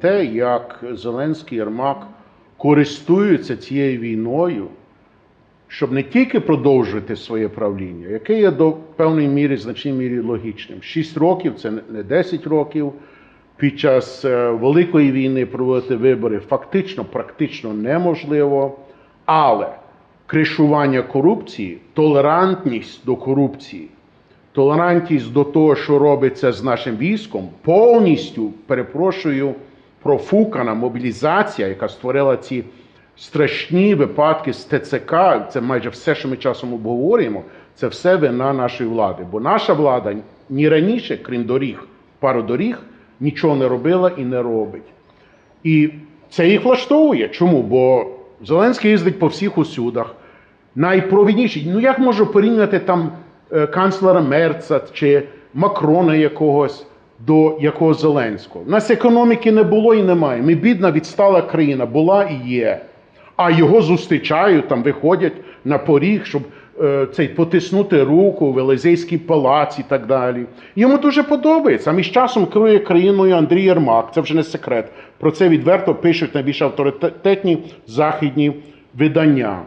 те, як Зеленський Єрмак користуються цією війною, щоб не тільки продовжувати своє правління, яке є до певної міри, значній мірі логічним. Шість років це не 10 років. Під час е, Великої війни проводити вибори фактично, практично неможливо. Але кришування корупції, толерантність до корупції, толерантність до того, що робиться з нашим військом, повністю перепрошую, профукана мобілізація, яка створила ці страшні випадки з ТЦК. Це майже все, що ми часом обговорюємо. Це все вина нашої влади. Бо наша влада ні раніше, крім доріг, пару доріг, нічого не робила і не робить. І це їх влаштовує. Чому? Бо Зеленський їздить по всіх усюдах. Найпровідніші. Ну як можу порівняти там е, канцлера Мерца чи Макрона якогось до якого Зеленського? У нас економіки не було і немає. Ми бідна відстала країна, була і є. А його зустрічають, там виходять на поріг, щоб е, цей потиснути руку в Елизейський палац і так далі. Йому дуже подобається. А між часом керує країною Андрій Єрмак. Це вже не секрет. Про це відверто пишуть найбільш авторитетні західні видання.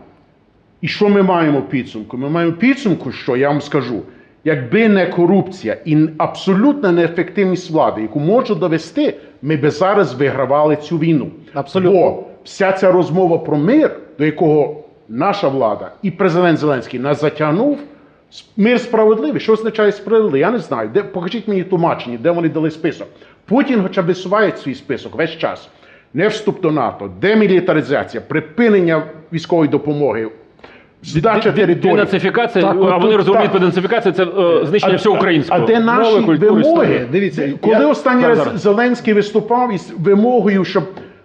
І що ми маємо підсумку? Ми маємо підсумку, що я вам скажу, якби не корупція і абсолютна неефективність влади, яку можу довести, ми би зараз вигравали цю війну. Абсолютно. Бо вся ця розмова про мир, до якого наша влада і президент Зеленський нас затягнув. Мир справедливий. Що означає справедливий? Я не знаю. Де покажіть мені тлумачення, де вони дали список. Путін, хоча б висуває свій список весь час. Не вступ до НАТО, демілітаризація, припинення військової допомоги, здача території. Денацифікація, Так, а вони розуміють по денацифікації це е, знищення всього українського. А де наші Мови, культури, вимоги? історії. Дивіться, Коли я- останній раз зараз. Зеленський виступав із вимогою, щоб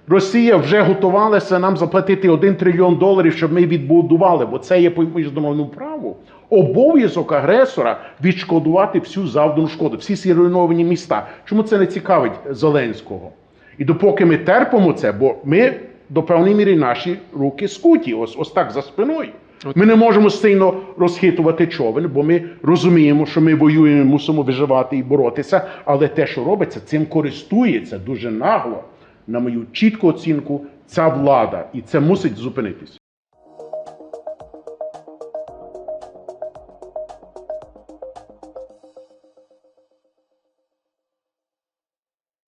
Росія вже готувалася нам заплатити 1 трильйон доларів, щоб ми відбудували, бо це є по міжнародному праву. Обов'язок агресора відшкодувати всю завдану шкоду, всі ці руйновані міста. Чому це не цікавить Зеленського? І допоки ми терпимо це, бо ми до певної міри наші руки скуті, ось, ось так за спиною. Ми не можемо сильно розхитувати човен, бо ми розуміємо, що ми воюємо, мусимо виживати і боротися. Але те, що робиться, цим користується дуже нагло, на мою чітку оцінку, ця влада, і це мусить зупинитись.